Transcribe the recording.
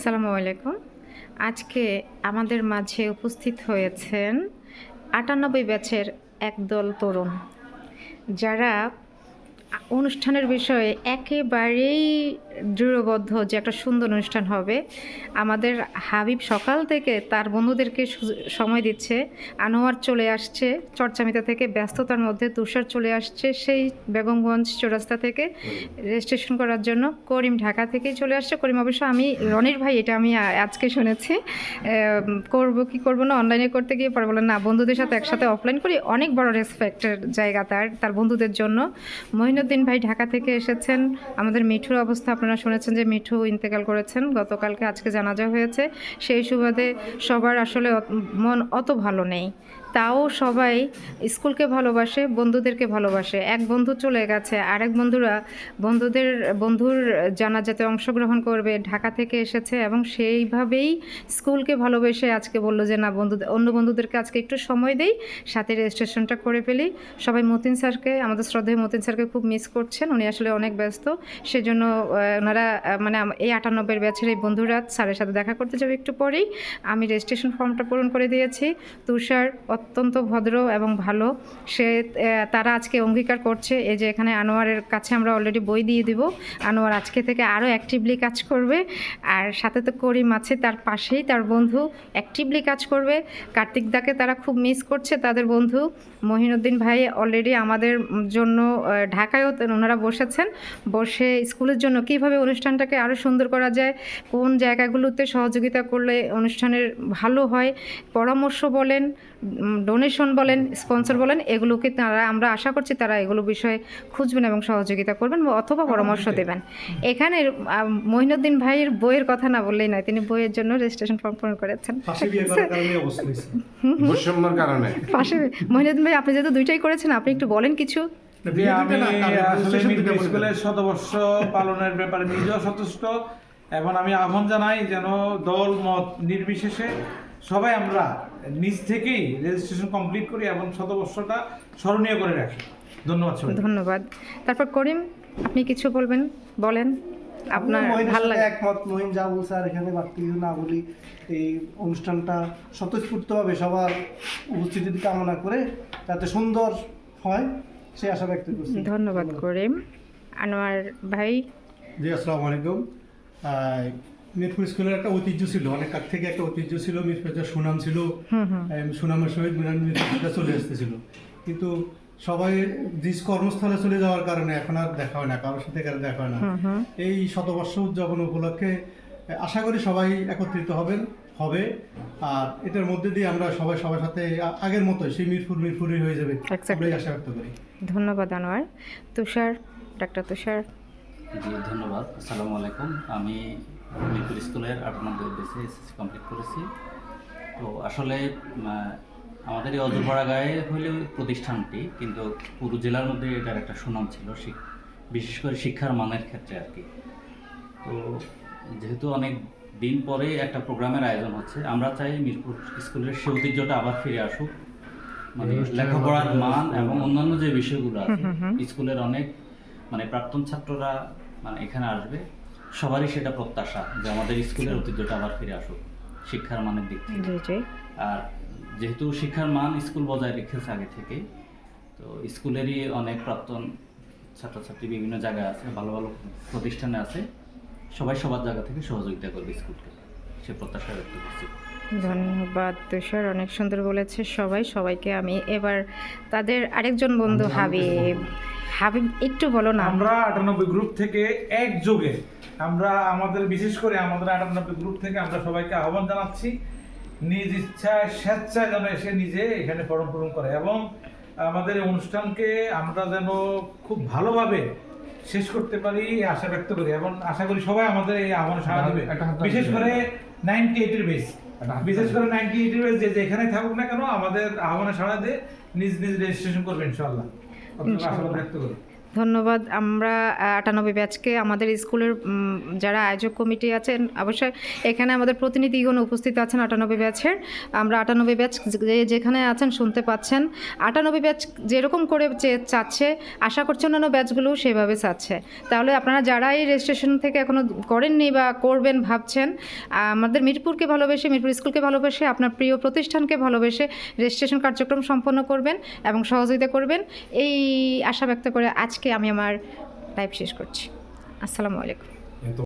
আসসালামু আলাইকুম। আজকে আমাদের মাঝে উপস্থিত হয়েছেন আটানব্বই ব্যাচের একদল তরুণ যারা অনুষ্ঠানের বিষয়ে একেবারেই দৃঢ়বদ্ধ যে একটা সুন্দর অনুষ্ঠান হবে। আমাদের হাবিব সকাল থেকে তার বন্ধুদেরকে সময় দিচ্ছে। আনোয়ার চলে আসছে, চর্চামিতা থেকে ব্যস্ততার মধ্যে তুষার চলে আসছে সেই বেগমগঞ্জ চৌরাস্তা থেকে রেজিস্ট্রেশন করার জন্য। করিম ঢাকা থেকেই চলে আসছে। করিম, অবশ্য আমি, রনির ভাই, এটা আমি আজকে শুনেছি। করব কি করব না অনলাইনে করতে গিয়ে পরে বলেন না, বন্ধুদের সাথে একসাথে অফলাইন করি। অনেক বড় রেসপেক্টের জায়গা তার তার বন্ধুদের জন্য। মহিনুদ্দিন ভাই ঢাকা থেকে এসেছেন। আমাদের মিঠুর অবস্থা, আপনারা শুনেছেন যে মিঠু ইন্তেকাল করেছেন। গতকালকে আজকে জানাজা হয়েছে। সেই সুবাদে সবার আসলে মন অত ভালো নেই। তাও সবাই স্কুলকে ভালোবাসে, বন্ধুদেরকে ভালোবাসে। এক বন্ধু চলে গেছে, আরেক বন্ধুরা বন্ধুদের, বন্ধুর জানাজাতে অংশগ্রহণ করবে। ঢাকা থেকে এসেছে এবং সেইভাবেই স্কুলকে ভালোবেসে আজকে বলল যে, না, বন্ধু, অন্য বন্ধুদেরকে আজকে একটু সময় দেই, সাথে রেজিস্ট্রেশনটা করে ফেলি। সবাই মতিন স্যারকে, আমাদের শ্রদ্ধেয় মতিন স্যারকে খুব মিস করছেন, উনি আসলে অনেক ব্যস্ত। সেজন্য ওনারা মানে এই আটানব্বই ব্যাচের এই বন্ধুরা স্যারের সাথে দেখা করতে যাবে একটু পরেই। আমি রেজিস্ট্রেশন ফর্মটা পূরণ করে দিয়েছি। তুষার অত্যন্ত ভদ্র এবং ভালো। সে তারা আজকে অঙ্গীকার করছে, এই যে এখানে আনোয়ারের কাছে আমরা অলরেডি বই দিয়ে দিব। আনোয়ার আজকে থেকে আরও অ্যাক্টিভলি কাজ করবে। আর সাথে তো করিম আছে, তার পাশেই তার বন্ধু অ্যাক্টিভলি কাজ করবে। কার্তিক দাকে তারা খুব মিস করছে তাদের বন্ধু। মহিনুদ্দিন ভাই অলরেডি আমাদের জন্য ঢাকায়ও তো ওনারা বসেছেন। বসে স্কুলের জন্য কীভাবে অনুষ্ঠানটাকে আরও সুন্দর করা যায় কোন জায়গাগুলোতে সহযোগিতা করলে অনুষ্ঠানের ভালো হয় পরামর্শ বলেন ডোনেশন বলেন স্পন্সর বলেন এগুলোকে তারা আমরা আশা করছি তারা এগুলো বিষয়ে খুঁজবেন এবং সহযোগিতা করবেন অথবা পরামর্শ দেবেন। এখানে মহিনুদ্দিন ভাইয়ের বইয়ের কথা না বললেই নয় তিনি বইয়ের জন্য রেজিস্ট্রেশন ফর্ম পূরণ করেছেন। মহিনুদ্দিন ভাই আপনি যেহেতু দুইটাই করেছেন আপনি একটু বলেন কিছু। আমি আসলে শতবর্ষ পালনের ব্যাপারে নিজেও সন্তুষ্ট এবং আমি আহ্বান জানাই যেন দল মত নির্বিশেষে সবাই আমরা নিজ থেকেই রেজিস্ট্রেশন কমপ্লিট করি এবং শতবর্ষটা স্মরণীয় করে রাখি। ধন্যবাদ ধন্যবাদ। তারপর করিম আপনি কিছু বলবেন? বলেন আপনার ভালো লাগে। একমত মহিন যা বলছে আর এখানে বাড়তি কিছু না বলি এই অনুষ্ঠানটা স্বতঃস্ফূর্তভাবে সবার উপস্থিতি কামনা করে যাতে সুন্দর হয়। সে আশা ব্যক্ত করছি। ধন্যবাদ করিম। আনোয়ার ভাই? জি আসসালামু আলাইকুম। মিরপুর স্কুলের একটা ঐতিহ্য ছিল অনেক আগ থেকে একটা ঐতিহ্য ছিল মিরপুরের সুনাম ছিল হুম হুম। আহ, সুনামের সহিত মিরপুরটা চলে আসতেছিল কিন্তু সবাই নিজ কর্মস্থলে চলে যাওয়ার কারণে এখন আর দেখা হয় না কারোর সাথে কারও দেখা হয় না। এই শতবর্ষ উদযাপন উপলক্ষে আশা করি সবাই একত্রিত হবেন হবে। আর এটার মধ্যে দিয়ে আমরা সবাই সবার সাথে আগের মতোই সেই মিরপুর মিরপুরই হয়ে যাবে। আমরাই আশা ব্যক্ত করি। ধন্যবাদ, আনোয়ার। তুষার, ডাক্তার তুষার। জি, ধন্যবাদ। আসসালামু আলাইকুম। আমি মিরপুর স্কুলের আটানব্বই বেসে এসএসসি কমপ্লিট করেছি। তো আসলে আমাদের এই অজরপাড়াগায়ে হলেও প্রতিষ্ঠানটি, কিন্তু পুরো জেলার মধ্যে এটার একটা সুনাম ছিল বিশেষ করে শিক্ষার মানের ক্ষেত্রে আর কি। তো যেহেতু অনেক দিন পরে একটা প্রোগ্রামের আয়োজন হচ্ছে, আমরা চাই মিরপুর স্কুলের সে ঐতিহ্যটা আবার ফিরে আসুক। মানে লেখাপড়ার মান এবং অন্যান্য যে বিষয়গুলো আছে স্কুলের অনেক মানে প্রাক্তন ছাত্ররা মানে এখানে আসবে সবারই সেটা প্রত্যাশা যে আমাদের স্কুলের ঐতিহ্যটা আবার ফিরে আসুক শিক্ষার মানের দিক থেকে। আর যেহেতু শিক্ষার মান স্কুল বজায় রেখেছে আগে থেকে তো স্কুলেরই অনেক প্রাক্তন ছাত্রছাত্রী বিভিন্ন জায়গায় আছে ভালো ভালো প্রতিষ্ঠানে আছে সবাই সবার জায়গা থেকে সহযোগিতা করবে স্কুলকে। সে প্রত্যাশা ব্যক্ত করছি। ধন্যবাদ তুষার অনেক সুন্দর বলেছে। সবাই সবাইকে আমি এবার তাদের আরেকজন বন্ধু হাবিব। হাবিব একটু বলো না। আমরা আটানব্বই গ্রুপ থেকে একযোগে আমরা আমাদের বিশেষ করে আমাদের আটানব্বই গ্রুপ থেকে আমরা সবাইকে আহ্বান জানাচ্ছি নিজ ইচ্ছায় স্বেচ্ছায় যেন এসে নিজে এখানে ফর্ম পূরণ করে এবং আমাদের অনুষ্ঠানকে আমরা যেন খুব ভালোভাবে শেষ করতে পারি আশা ব্যক্ত করি এবং আশা করি সবাই আমাদের এই আহ্বানে সাড়া দিবে। বিশেষ করে নাইনটি এইটের বেস বিশেষ করে নাইনটি এইটের যে যেখানে থাকুক না কেন আমাদের আহ্বানে সাড়া দিয়ে নিজ নিজ রেজিস্ট্রেশন করবেন ইনশাল্লাহ আপনাকে আশা ব্যক্ত করি ধন্যবাদ। আমরা আটানব্বই ব্যাচকে আমাদের স্কুলের যারা আয়োজক কমিটি আছেন, অবশ্যই এখানে আমাদের প্রতিনিধিগণ উপস্থিত আছেন আটানব্বই ব্যাচের। আমরা আটানব্বই ব্যাচ যে- যেখানে আছেন শুনতে পাচ্ছেন। আটানব্বই ব্যাচ যেরকম করে চাচ্ছে, আশা করছি অন্যান্য ব্যাচগুলোও সেভাবে চাচ্ছে। তাহলে আপনারা যারা এই রেজিস্ট্রেশন থেকে এখনও করেননি বা করবেন ভাবছেন, আমাদের মিরপুরকে ভালোবেসে, মিরপুর স্কুলকে ভালোবেসে, আপনার প্রিয় প্রতিষ্ঠানকে ভালোবেসে রেজিস্ট্রেশন কার্যক্রম সম্পন্ন করবেন এবং সহযোগিতা করবেন। এই আশা ব্যক্ত করে আজকে আমি আমার লাইভ শেষ করছি। আসসালামু আলাইকুম।